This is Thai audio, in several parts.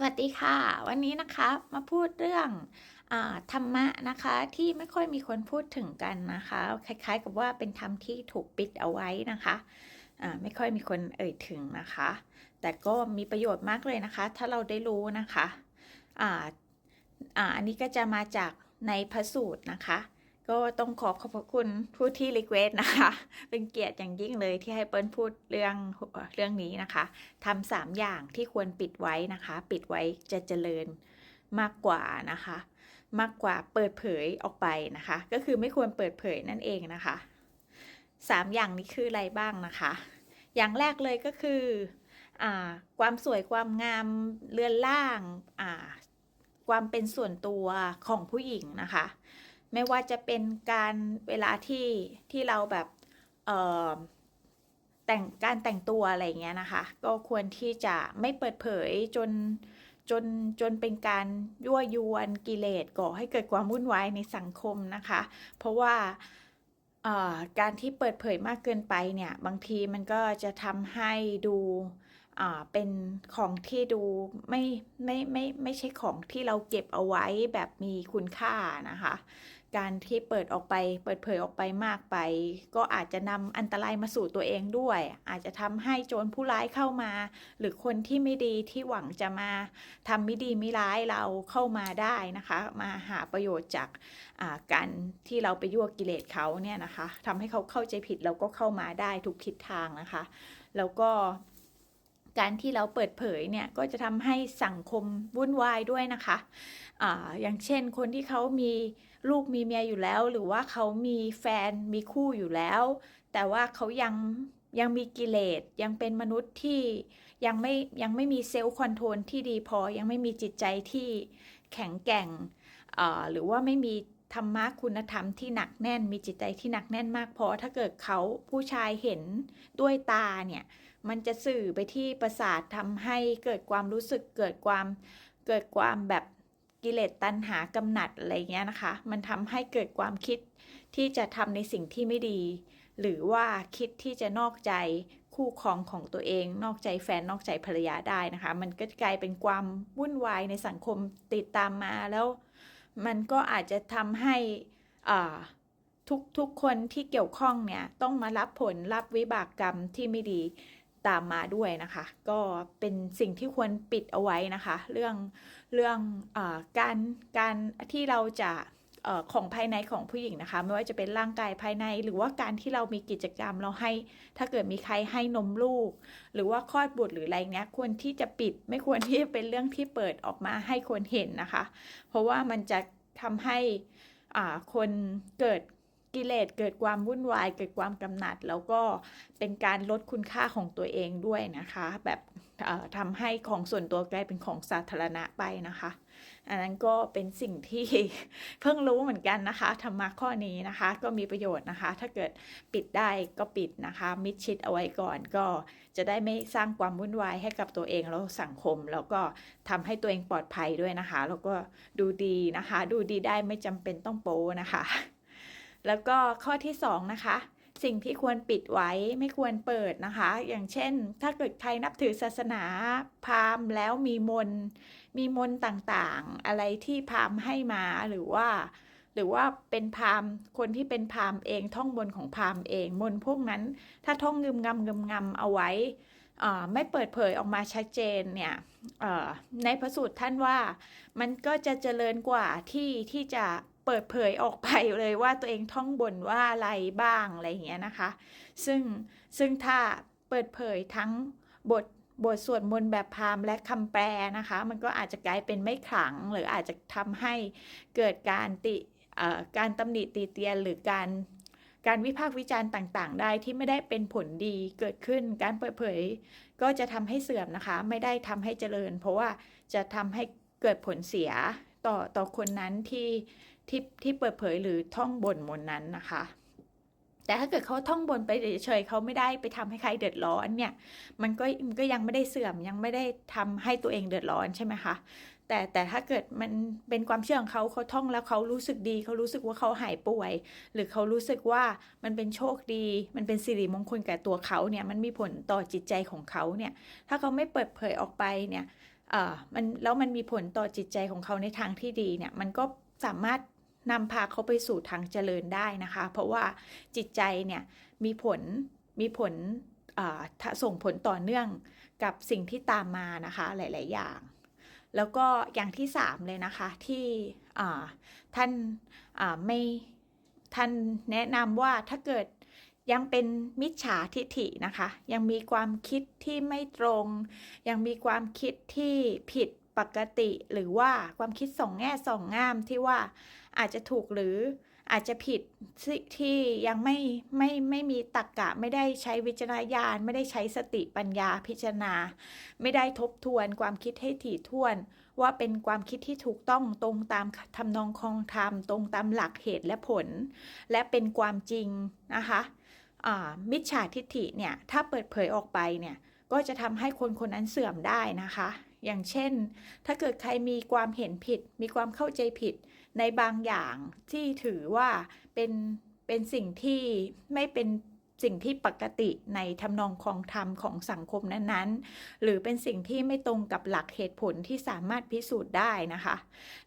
สวัสดีค่ะ วันนี้นะคะมาพูดเรื่องอธรรมะนะคะที่ไม่ค่อยมีคนพูดถึงกันนะคะ คล้าย ๆ กับว่าเป็นธรรมที่ถูกปิดเอาไว้นะคะไม่ค่อยมีคนเอ่ยถึงนะคะ แต่ก็มีประโยชน์มากเลยนะคะ ถ้าเราได้รู้นะคะอออันนี้ก็จะมาจากในพระสูตรนะคะ ก็ต้องขอขอบพระคุณผู้ที่รีเควสนะคะ เป็นเกียรติอย่างยิ่งเลยที่ให้เปิ้ลพูดเรื่องเรื่องนี้นะคะทำสามอย่างที่ควรปิดไว้นะคะ ปิดไว้จะเจริญมากกว่านะคะ มากกว่าเปิดเผยออกไปนะคะ ก็คือไม่ควรเปิดเผยนั่นเองนะคะสามอย่างนี้คืออะไรบ้างนะคะ อย่างแรกเลยก็คืออความสวยความงามเรือนร่าง ความเป็นส่วนตัวของผู้หญิงนะคะ ไม่ว่าจะเป็นการเวลาที่ที่เราแบบเอ่อแต่งการแต่งตัวอะไรเงี้ยนะคะ ก็ควรที่จะไม่เปิดเผยจนจนจนเป็นการยั่วยวนกิเลสก่อให้เกิดความวุ่นวายในสังคมนะคะ เพราะว่าการที่เปิดเผยมากเกินไปเนี่ย บางทีมันก็จะทำให้ดูเป็นของที่ดูไม่ไม่ไม่ไม่ใช่ของที่เราเก็บเอาไว้แบบมีคุณค่านะคะ การที่เปิดออกไป เปิดเผยออกไปมากไป ก็อาจจะนำอันตรายมาสู่ตัวเองด้วย อาจจะทำให้โจรผู้ร้ายเข้ามา หรือคนที่ไม่ดีที่หวังจะมาทำไม่ดีไม่ร้ายเราเข้ามาได้นะคะ มาหาประโยชน์จากการที่เราไปยั่วกิเลสเขาเนี่ยนะคะทำให้เขาเข้าใจผิดเราก็เข้ามาได้ทุกทิศทางนะคะ แล้วก็การที่เราเปิดเผยเนี่ยก็จะทำให้สังคมวุ่นวายด้วยนะคะอาอย่างเช่นคนที่เขามี ลูกมีเมียอยู่แล้ว หรือว่าเขามีแฟนมีคู่อยู่แล้ว แต่ว่าเขายังยังมีกิเลสยังเป็นมนุษย์ที่ยังไม่ยังไม่มีเซลล์คอนโทรลที่ดีพอยังไม่มีจิตใจที่แข็งแกร่งหรือว่าไม่มีธรรมะคุณธรรมที่หนักแน่น มีจิตใจที่หนักแน่นมากพอถ้าเกิดเขาผู้ชายเห็นด้วยตาเนี่ย มันจะสื่อไปที่ประสาททำให้เกิดความรู้สึกเกิดความเกิดความแบบ กิเลสตัณหากำหนัดอะไรเงี้ยนะคะ มันทำให้เกิดความคิดที่จะทำในสิ่งที่ไม่ดี หรือว่าคิดที่จะนอกใจคู่ครองของตัวเอง นอกใจแฟนนอกใจภรรยาได้นะคะ มันก็กลายเป็นความวุ่นวายในสังคมติดตามมาแล้ว มันก็อาจจะทำให้ทุกทุกคนที่เกี่ยวข้องเนี่ยต้องมารับผลรับวิบากกรรมที่ไม่ดี ตามมาด้วยนะคะ ก็เป็นสิ่งที่ควรปิดเอาไว้นะคะ เรื่องเรื่องอการการที่เราจะของภายในของผู้หญิงนะคะ ไม่ว่าจะเป็นร่างกายภายใน หรือว่าการที่เรามีกิจกรรมเราให้ ถ้าเกิดมีใครให้นมลูก หรือว่าคลอดบุตรหรืออะไรเงี้ยควรที่จะปิดไม่ควรที่จะเป็นเรื่องที่เปิดออกมาให้คนเห็นนะคะ เพราะว่ามันจะทำให้คนเกิด กิเลสเกิดความวุ่นวาย เกิดความกำหนัด แล้วก็เป็นการลดคุณค่าของตัวเองด้วยนะคะ แบบทำให้ของส่วนตัวกลายเป็นของสาธารณะไปนะคะ อันนั้นก็เป็นสิ่งที่เพิ่งรู้เหมือนกันนะคะธรรมะข้อนี้นะคะ ก็มีประโยชน์นะคะ ถ้าเกิดปิดได้ก็ปิดนะคะ มิดชิดเอาไว้ก่อนก็จะได้ไม่สร้างความวุ่นวายให้กับตัวเองแล้วสังคม แล้วก็ทำให้ตัวเองปลอดภัยด้วยนะคะ แล้วก็ดูดีนะคะ ดูดีได้ไม่จำเป็นต้องโป้นะคะ แล้วก็ข้อที่สองนะคะ สิ่งที่ควรปิดไว้ไม่ควรเปิดนะคะ อย่างเช่น ถ้าเกิดใครนับถือศาสนาพราหมณ์แล้วมีมนมีมนต่างๆ อะไรที่พราหมณ์ให้มาหรือว่า หรือว่าเป็นพราหมณ์คนที่เป็นพราหมณ์เองท่องมนของพราหมณ์เองมนพวกนั้น ถ้าท่องงึมงำงึมงำเอาไว้อ่าไม่เปิดเผยออกมาชัดเจนเนี่ยในพระสูตรท่านว่ามันก็จะเจริญกว่าที่ที่จะ เปิดเผยออกไปเลยว่าตัวเองท่องบนว่าอะไรบ้างอะไรอย่างเงี้ยนะคะ ซึ่งซึ่งถ้าเปิดเผยทั้งบทบทสวดมนต์แบบพราหมณ์และคำแปลนะคะ มันก็อาจจะกลายเป็นไม่ขลัง หรืออาจจะทำให้เกิดการติการตำหนิตีเตียนหรือการการวิพากษ์วิจารณ์ต่างๆ ได้ที่ไม่ได้เป็นผลดีเกิดขึ้นการเปิดเผย ก็จะทำให้เสื่อมนะคะ ไม่ได้ทำให้เจริญ เพราะว่าจะทำให้เกิดผลเสียต่อต่อคนนั้นที่ ที่ที่เปิดเผยหรือท่องบนมนนั้นนะคะ แต่ถ้าเกิดเขาท่องบนไปเฉยๆเขาไม่ได้ไปทำให้ใครเดือดร้อนเนี่ย มันก็มันก็ยังไม่ได้เสื่อมยังไม่ได้ทำให้ตัวเองเดือดร้อนใช่ไหมคะแต่แต่ถ้าเกิดมันเป็นความเชื่อของเขาเขาท่องแล้วเขารู้สึกดีเขารู้สึกว่าเขาหายป่วย หรือเขารู้สึกว่ามันเป็นโชคดี มันเป็นสิริมงคลแก่ตัวเขาเนี่ยมันมีผลต่อจิตใจของเขาเนี่ยถ้าเขาไม่เปิดเผยออกไปเนี่ยเออมันแล้วมันมีผลต่อจิตใจของเขาในทางที่ดีเนี่ยมันก็สามารถ นำพาเขาไปสู่ทางเจริญได้นะคะ เพราะว่าจิตใจเนี่ยมีผลมีผลส่งผลต่อเนื่องกับสิ่งที่ตามมานะคะหลาย ๆ อย่าง แล้วก็อย่างที่สามเลยนะคะที่ท่านาไม่ท่านแนะนำว่าถ้าเกิดยังเป็นมิจฉาทิฐินะคะ ยังมีความคิดที่ไม่ตรง ยังมีความคิดที่ผิดปกติหรือว่าความคิดสองแง่สองงามที่ว่า อาจจะถูกหรืออาจจะผิดที่ยังไม่ไม่ไม่มีตรรกะ ไม่ได้ใช้วิจารณญาณ ไม่ได้ใช้สติปัญญาพิจารณา ไม่ได้ทบทวนความคิดให้ถี่ถ้วน ว่าเป็นความคิดที่ถูกต้องตรงตามทำนองคองธรรมตรงตามหลักเหตุและผล และเป็นความจริงนะคะมิจฉาทิฏฐิเนี่ยถ้าเปิดเผยออกไปเนี่ยก็จะทำให้คนคนนั้นเสื่อมได้นะคะ อย่างเช่น ถ้าเกิดใครมีความเห็นผิด มีความเข้าใจผิดในบางอย่างที่ถือว่าเป็นเป็นสิ่งที่ไม่เป็นสิ่งที่ปกติในทำนองคองธรรมของสังคมนั้นๆ หรือเป็นสิ่งที่ไม่ตรงกับหลักเหตุผลที่สามารถพิสูจน์ได้นะคะ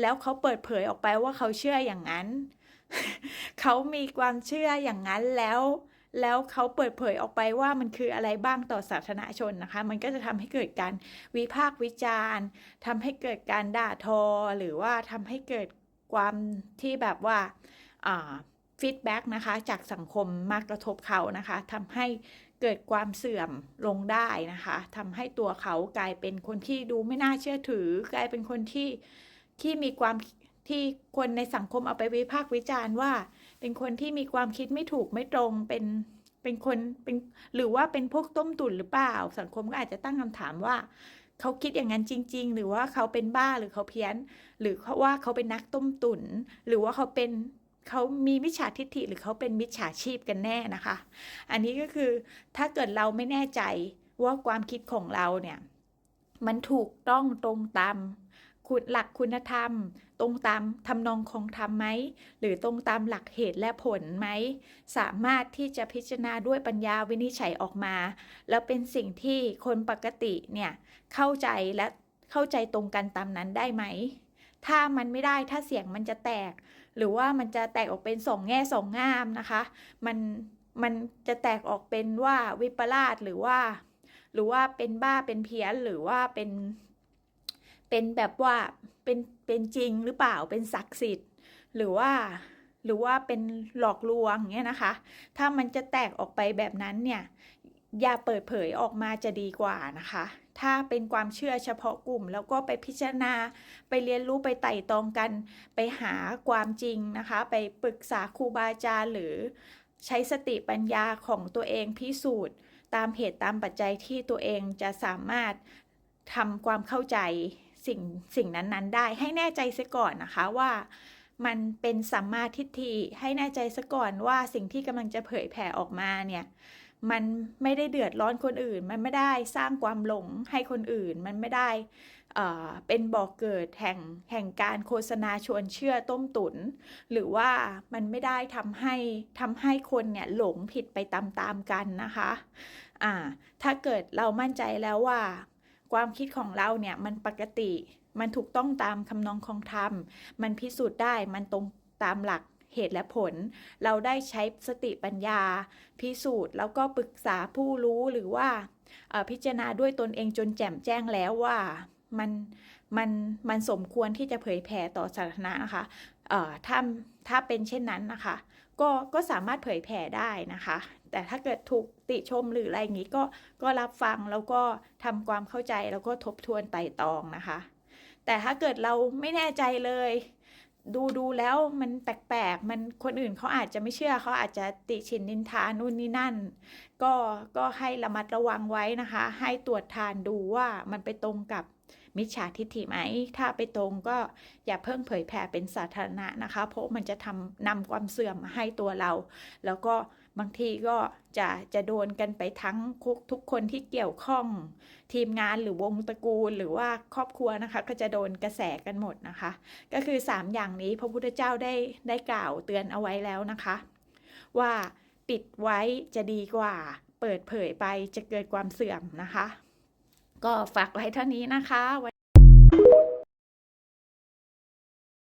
แล้วเขาเปิดเผยออกไปว่าเขาเชื่ออย่างนั้น เขามีความเชื่ออย่างนั้นแล้ว แล้วเขาเปิดเผยออกไปว่ามันคืออะไรบ้างต่อสาธารณชนนะคะ มันก็จะทำให้เกิดการวิพากษ์วิจารณ์ทำให้เกิดการด่าทอ หรือว่าทำให้เกิดความที่แบบว่าฟีดแบ็กนะคะจากสังคมมากระทบเขานะคะทำให้เกิดความเสื่อมลงได้นะคะทำให้ตัวเขากลายเป็นคนที่ดูไม่น่าเชื่อถือ กลายเป็นคนที่ที่มีความที่คนในสังคมเอาไปวิพากษ์วิจารณ์ว่า เป็นคนที่มีความคิดไม่ถูกไม่ตรงเป็นเป็นคนเป็นหรือว่าเป็นพวกต้มตุ๋นหรือเปล่า สังคมก็อาจจะตั้งคำถามว่าเขาคิดอย่างนั้นจริง ๆ หรือว่าเขาเป็นบ้าหรือเขาเพี้ยน หรือเขาว่าเขาเป็นนักต้มตุ๋นหรือว่าเขาเป็นเขามีมิจฉาทิฏฐิหรือเขาเป็นมิจฉาชีพกันแน่นะคะ อันนี้ก็คือถ้าเกิดเราไม่แน่ใจว่าความคิดของเราเนี่ย มันถูกต้องตรงตาม คุณหลักคุณธรรม ตรงตามทำนองของธรรมไหมหรือตรงตามหลักเหตุและผลไหมสามารถที่จะพิจารณาด้วยปัญญาวินิจฉัยออกมา แล้วเป็นสิ่งที่คนปกติเนี่ยเข้าใจและเข้าใจตรงกันตามนั้นได้ไหม ถ้ามันไม่ได้ถ้าเสียงมันจะแตก หรือว่ามันจะแตกออกเป็นสองแง่สองงามนะคะ มันมันจะแตกออกเป็นว่าวิปลาสหรือว่า หรือว่าเป็นบ้าเป็นเพี้ยนหรือว่าเป็น เป็นแบบว่าเป็นเป็นจริงหรือเปล่าเป็นศักดิ์สิทธิ์ หรือว่าหรือว่าเป็นหลอกลวงเงี้ยนะคะ ถ้ามันจะแตกออกไปแบบนั้นเนี่ย อย่าเปิดเผยออกมาจะดีกว่านะคะ ถ้าเป็นความเชื่อเฉพาะกลุ่ม แล้วก็ไปพิจารณา ไปเรียนรู้ไปไต่ตองกัน ไปหาความจริงนะคะ ไปปรึกษาครูบาอาจารย์หรือใช้สติปัญญาของตัวเองพิสูจน์ ตามเหตุตามปัจจัยที่ตัวเองจะสามารถทำความเข้าใจ สิ่งสิ่งนั้นๆ ได้ให้แน่ใจซะก่อนนะคะว่ามันเป็นสัมมาทิฏฐิให้แน่ใจซะก่อนว่าสิ่งที่กำลังจะเผยแผ่ออกมาเนี่ยมันไม่ได้เดือดร้อนคนอื่น มันไม่ได้สร้างความหลงให้คนอื่น มันไม่ได้เป็นบอกเกิดแห่งแห่งการโฆษณาชวนเชื่อต้มตุนหรือว่ามันไม่ได้ทำให้ทำให้คนเนี่ยหลงผิดไปตามๆกันนะคะอ่าถ้าเกิดเรามั่นใจแล้วว่า ความคิดของเราเนี่ยมันปกติ มันถูกต้องตามคำนองของธรรม มันพิสูจน์ได้ มันตรงตามหลักเหตุและผล เราได้ใช้สติปัญญา พิสูจน์ แล้วก็ปรึกษาผู้รู้หรือว่าพิจารณาด้วยตนเองจนแจ่มแจ้งแล้วว่ามันมันมันสมควรที่จะเผยแผ่ต่อสาธารณะนะคะถ้าถ้าเป็นเช่นนั้นนะคะ ก็ก็สามารถเผยแผ่ได้นะคะ แต่ถ้าเกิดถูกติชมหรืออะไรอย่างนี้ก็ก็รับฟังแล้วก็ทำความเข้าใจแล้วก็ทบทวนไต่ตองนะคะ แต่ถ้าเกิดเราไม่แน่ใจเลย ดูดูแล้วมันแปลกๆมันคนอื่นเขาอาจจะไม่เชื่อเขาอาจจะติชินนินทานู่นนี่นั่น ก็ก็ให้ระมัดระวังไว้นะคะ ให้ตรวจทานดูว่ามันไปตรงกับ มิจฉาทิฏฐิไหม ถ้าไปตรงก็อย่าเพิ่งเผยแผ่เป็นสาธารณะนะคะ เพราะมันจะทำนำความเสื่อมมาให้ตัวเรา แล้วก็บางทีก็จะจะโดนกันไปทั้งทุกคนที่เกี่ยวข้อง ทีมงานหรือวงตระกูลหรือว่าครอบครัวนะคะ ก็จะโดนกระแสกันหมดนะคะ ก็คือ 3 อย่างนี้พระพุทธเจ้าได้ได้กล่าวเตือนเอาไว้แล้วนะคะ ว่าปิดไว้จะดีกว่า เปิดเผยไปจะเกิดความเสื่อมนะคะ ก็ฝากไว้เท่านี้นะคะ